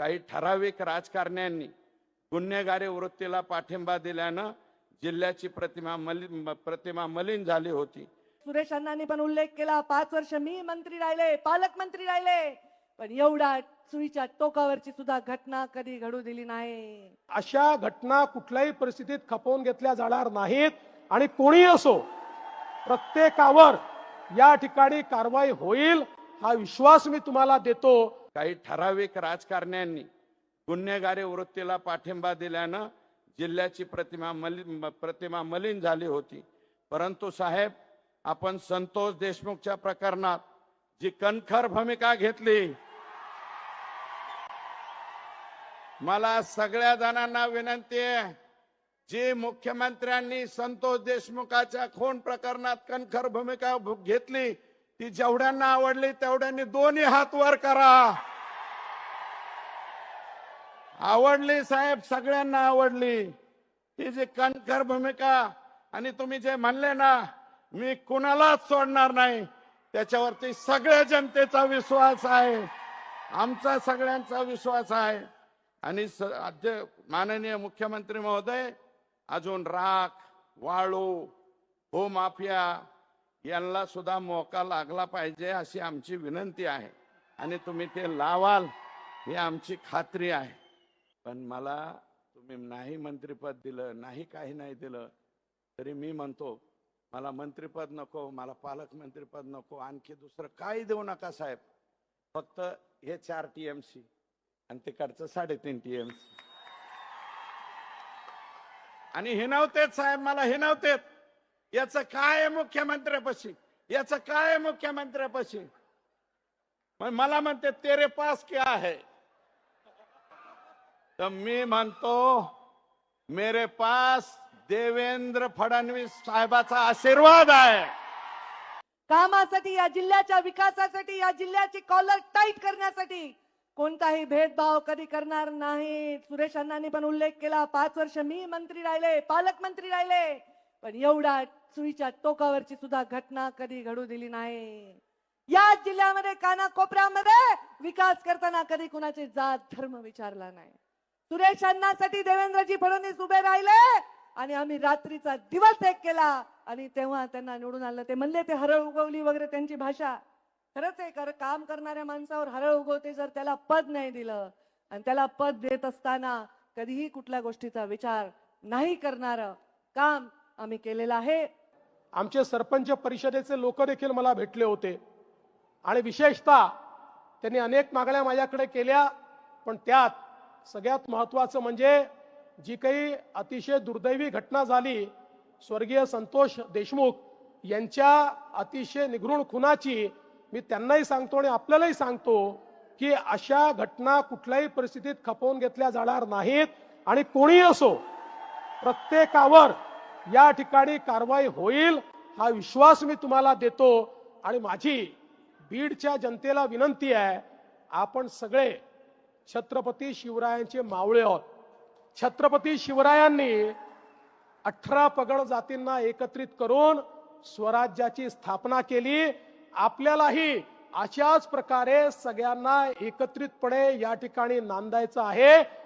काही ठराविक राजकारण्यांनी गुन्हेगारी वृत्तीला पाठिंबा दिल्यानं जिल्ह्याची प्रतिमा मलिन प्रतिमा मलिन झाली होती. सुरेश अण्णांनी पण उल्लेख केला पाच वर्ष मी मंत्री राहिले पालकमंत्री राहिले पण एवढा सुईच्या टोकावरची सुद्धा घटना कधी घडू दिली नाही. अशा घटना कुठल्याही परिस्थितीत खपवून घेतल्या जाणार नाहीत आणि कोणी असो प्रत्येकावर या ठिकाणी कारवाई होईल हा विश्वास मी तुम्हाला देतो. काही ठराविक राजकारण्यांनी गुन्हेगारी वृत्तीला पाठिंबा दिल्यानं जिल्ह्याची प्रतिमा मलिन प्रतिमा मलिन झाली होती. परंतु साहेब आपण संतोष देशमुखच्या प्रकरणात जी कणखर भूमिका घेतली मला सगळ्या जणांना विनंती आहे जी मुख्यमंत्र्यांनी संतोष देशमुखाच्या खून प्रकरणात कणखर भूमिका भू- घेतली ती जेवढ्यांना आवडली तेवढ्यांनी दोन्ही हात वर करा. आवडली साहेब सगळ्यांना आवडली. ती जी कणखर भूमिका आणि तुम्ही जे म्हणले ना मी कुणालाच सोडणार नाही. त्याच्यावरती सगळ्या जनतेचा विश्वास आहे. आमचा सगळ्यांचा विश्वास आहे. आणि माननीय मुख्यमंत्री महोदय अजून राख वाळू हो भूमाफिया यांना सुद्धा मोका लागला पाहिजे अशी आमची विनंती आहे. आणि तुम्ही ते लावाल ही आमची खात्री आहे. पण मला तुम्ही नाही मंत्रिपद दिलं नाही काही नाही दिलं तरी मी म्हणतो मला मंत्रिपद नको मला पालकमंत्रीपद नको आणखी दुसरं काही देऊ नका साहेब. फक्त हे चार टी एम सी आणि तिकडचं साडेतीन टी एम सी आणि हे साहेब मला हे याचं काय मुख्यमंत्र्यापाशी? याचं काय मुख्यमंत्र्यापाशी? मग मला म्हणते तेरे पास क्या आहे तर मी म्हणतो मेरे पास देवेंद्र फडणवीस साहेबाचा आशीर्वाद आहे. कामासाठी या जिल्ह्याच्या विकासासाठी या जिल्ह्याची कॉलर टाईट करण्यासाठी कोणताही भेदभाव कधी करणार नाही. सुरेश अण्णांनी पण उल्लेख केला पाच वर्ष मी मंत्री राहिले पालकमंत्री राहिले. पण एवढा सुईच्या टोकावरची सुद्धा घटना कधी घडू दिली नाही. या जिल्ह्यामध्ये कानाकोपऱ्यामध्ये विकास करताना कधी कुणाचे जात धर्म विचारला नाही. सुरेश अण्णासाठी देवेंद्रजी फडणवीस उभे राहिले आणि आम्ही रात्रीचा दिवस एक केला आणि तेव्हा त्यांना निवडून आलं ते म्हणले ते हरळ उगवली वगैरे त्यांची भाषा. खरंच आहे कर काम करणाऱ्या माणसावर हरळ उगवते जर त्याला पद नाही दिलं. आणि त्याला पद देत असताना कधीही कुठल्या गोष्टीचा विचार नाही करणार काम आम्ही केलेलं आहे. आमचे सरपंच परिषदेचे लोक देखील मला भेटले होते. आणि विशेषतः त्यांनी अनेक मागण्या माझ्याकडे केल्या पण त्यात सगळ्यात महत्वाचं म्हणजे जी काही अतिशय दुर्दैवी घटना झाली स्वर्गीय संतोष देशमुख यांच्या अतिशय निघृण खुनाची मी त्यांनाही सांगतो आणि आपल्यालाही सांगतो की अशा घटना कुठल्याही परिस्थितीत खपवून घेतल्या जाणार नाहीत. आणि कोणी असो प्रत्येकावर या ठिकाणी कारवाई होईल हा विश्वास मी तुम्हाला देतो. आणि माझी बीडच्या जनतेला विनंती आहे आपण सगळे छत्रपती शिवरायांचे मावळे आहोत. छत्रपती शिवरायांनी अठरा पगड जातींना एकत्रित करून स्वराज्याची स्थापना केली. आपल्यालाही अशाच प्रकारे सगळ्यांना एकत्रितपणे या ठिकाणी नांदायचं आहे.